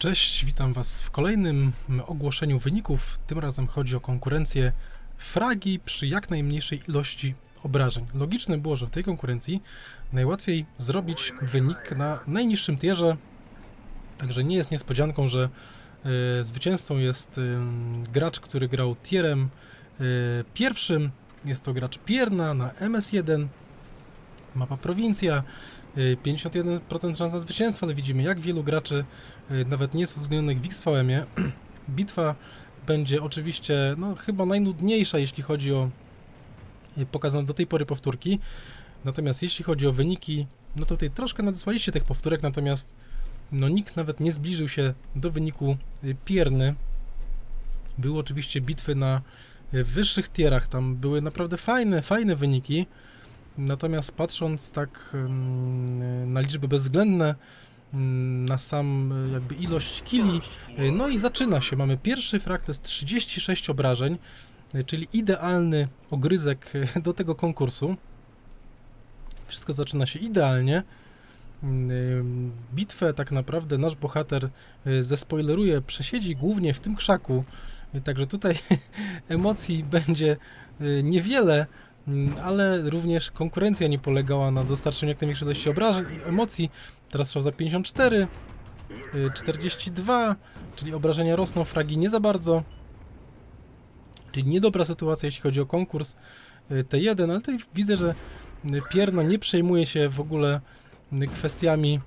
Cześć, witam Was w kolejnym ogłoszeniu wyników. Tym razem chodzi o konkurencję fragi przy jak najmniejszej ilości obrażeń. Logiczne było, że w tej konkurencji najłatwiej zrobić wynik na najniższym tierze, także nie jest niespodzianką, że y, zwycięzcą jest y, gracz, który grał tierem y, pierwszym. Jest to gracz Pierna na MS1, mapa prowincja, 51% szans na zwycięstwo, ale widzimy jak wielu graczy nawet nie jest uwzględnionych w XVM-ie. Bitwa będzie oczywiście no, chyba najnudniejsza, jeśli chodzi o pokazane do tej pory powtórki. Natomiast jeśli chodzi o wyniki, no tutaj troszkę nadesłaliście tych powtórek, natomiast no nikt nawet nie zbliżył się do wyniku pierny. Były oczywiście bitwy na wyższych tierach, tam były naprawdę fajne, fajne wyniki. Natomiast patrząc tak na liczby bezwzględne, na sam jakby ilość kili, no i zaczyna się. Mamy pierwszy frag, to jest 36 obrażeń, czyli idealny ogryzek do tego konkursu. Wszystko zaczyna się idealnie. Bitwę tak naprawdę nasz bohater zespoileruje, przesiedzi głównie w tym krzaku, także tutaj emocji będzie niewiele, ale również konkurencja nie polegała na dostarczeniu jak największej ilości obrażeń i emocji. Teraz strzał za 54, 42, y, czyli obrażenia rosną, fragi nie za bardzo. Czyli niedobra sytuacja, jeśli chodzi o konkurs y, T1, ale tutaj widzę, że y, Pierno nie przejmuje się w ogóle kwestiami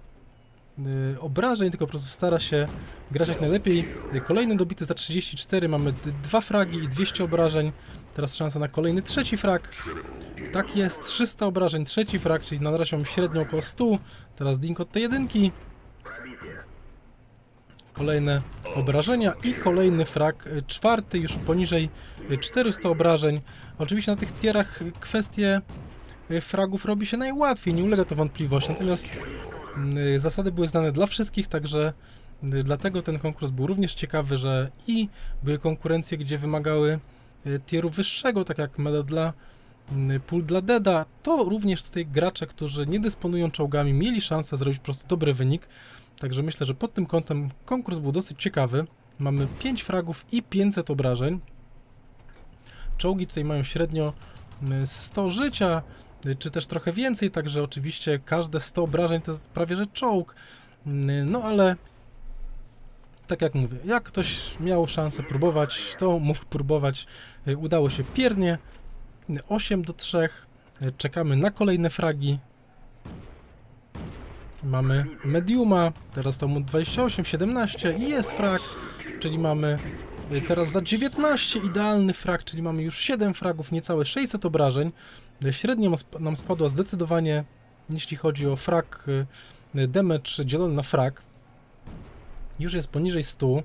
obrażeń, tylko po prostu stara się grać jak najlepiej. Y, kolejny dobity za 34, mamy dwa fragi i 200 obrażeń. Teraz szansa na kolejny trzeci frag. Tak jest, 300 obrażeń, trzeci frag, czyli na razie mam średnio około 100. Teraz dink od tej jedynki. Kolejne obrażenia i kolejny frag, y, czwarty już poniżej 400 obrażeń. Oczywiście na tych tierach kwestie fragów robi się najłatwiej, nie ulega to wątpliwości, natomiast Y, zasady były znane dla wszystkich, także y, dlatego ten konkurs był również ciekawy, że i były konkurencje, gdzie wymagały y, tieru wyższego, tak jak medal dla pól dla Deda, to również tutaj gracze, którzy nie dysponują czołgami, mieli szansę zrobić po prostu dobry wynik. Także myślę, że pod tym kątem konkurs był dosyć ciekawy. Mamy 5 fragów i 500 obrażeń. Czołgi tutaj mają średnio 100 życia, czy też trochę więcej, także oczywiście każde 100 obrażeń to jest prawie że czołg, no ale tak jak mówię, jak ktoś miał szansę próbować, to mógł próbować, udało się piernie, 8 do 3, czekamy na kolejne fragi, mamy mediuma, teraz to mu 28, 17 i jest frag, czyli mamy Y, teraz za 19 idealny frag, czyli mamy już 7 fragów, niecałe 600 obrażeń. Y, średnio nam spadła zdecydowanie, jeśli chodzi o frag y, damage dzielony na frag. Już jest poniżej 100.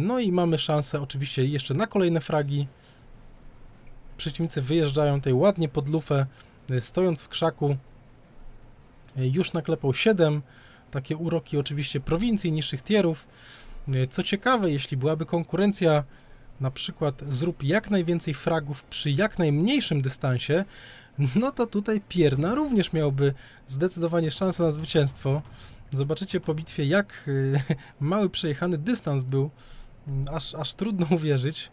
No i mamy szansę oczywiście jeszcze na kolejne fragi. Przeciwnicy wyjeżdżają tutaj ładnie pod lufę, stojąc w krzaku. Już naklepał 7. Takie uroki oczywiście prowincji, niższych tierów. E, co ciekawe, jeśli byłaby konkurencja, na przykład zrób jak najwięcej fragów przy jak najmniejszym dystansie, no to tutaj Pierna również miałby zdecydowanie szansę na zwycięstwo. Zobaczycie po bitwie, jak e, mały przejechany dystans był, mm, aż, aż trudno uwierzyć.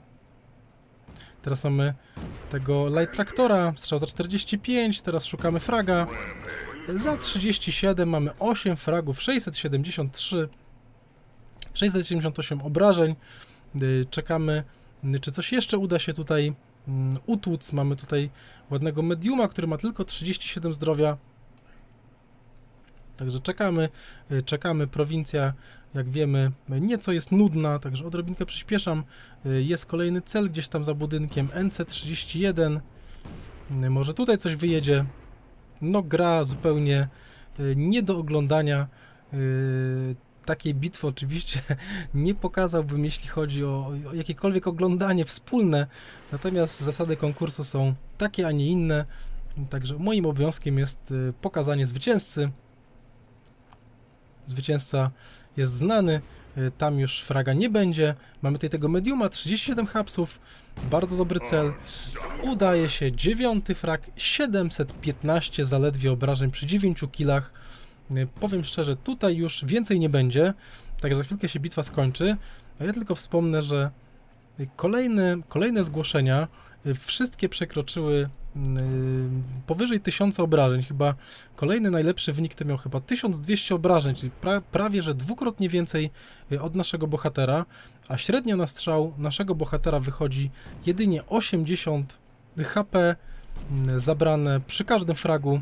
Teraz mamy tego light traktora, strzał za 45, teraz szukamy fraga. Za 37 mamy 8 fragów, 673 678 obrażeń. Y, czekamy, y, czy coś jeszcze uda się tutaj mm, utłuc. Mamy tutaj ładnego mediuma, który ma tylko 37 zdrowia. Także czekamy, y, czekamy. Prowincja, jak wiemy, nieco jest nudna, także odrobinkę przyspieszam. Jest kolejny cel gdzieś tam za budynkiem, NC31. Może tutaj coś wyjedzie. No gra zupełnie nie do oglądania takiej bitwy oczywiście nie pokazałbym, jeśli chodzi o, o jakiekolwiek oglądanie wspólne, natomiast zasady konkursu są takie, a nie inne, także moim obowiązkiem jest y, pokazanie zwycięzcy. Zwycięzca jest znany, y, tam już fraga nie będzie. Mamy tutaj tego mediuma, 37 hapsów, bardzo dobry cel. Udaje się, dziewiąty frag, 715 zaledwie obrażeń przy 9 killach. Y, powiem szczerze, tutaj już więcej nie będzie. także za chwilkę się bitwa skończy. A ja tylko wspomnę, że kolejne, kolejne zgłoszenia y, wszystkie przekroczyły y, powyżej 1000 obrażeń. Chyba kolejny najlepszy wynik to miał chyba 1200 obrażeń, czyli pra, prawie że dwukrotnie więcej y, od naszego bohatera, a średnio na strzał naszego bohatera wychodzi jedynie 80 HP zabrane przy każdym fragu.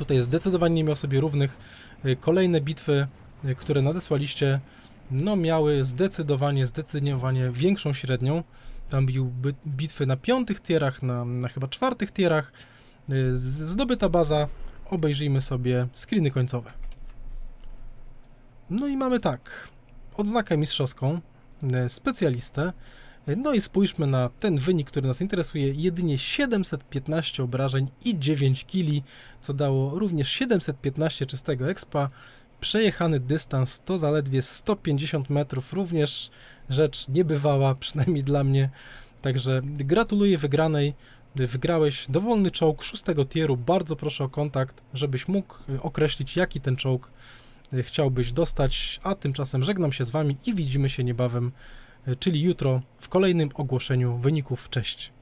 Tutaj zdecydowanie nie miał sobie równych. Kolejne bitwy, które nadesłaliście, no miały zdecydowanie, zdecydowanie większą średnią. Tam bił bitwy na piątych tierach, na, na chyba czwartych tierach. Y, zdobyta baza, obejrzyjmy sobie screeny końcowe. No i mamy tak, odznakę mistrzowską, y, specjalistę, y, no i spójrzmy na ten wynik, który nas interesuje. Jedynie 715 obrażeń i 9 kili, co dało również 715 czystego expa. Przejechany dystans to zaledwie 150 metrów, również rzecz niebywała, przynajmniej dla mnie. Także gratuluję wygranej. Wygrałeś dowolny czołg szóstego tieru. Bardzo proszę o kontakt, żebyś mógł określić, jaki ten czołg chciałbyś dostać. A tymczasem żegnam się z Wami i widzimy się niebawem, czyli jutro w kolejnym ogłoszeniu wyników. Cześć.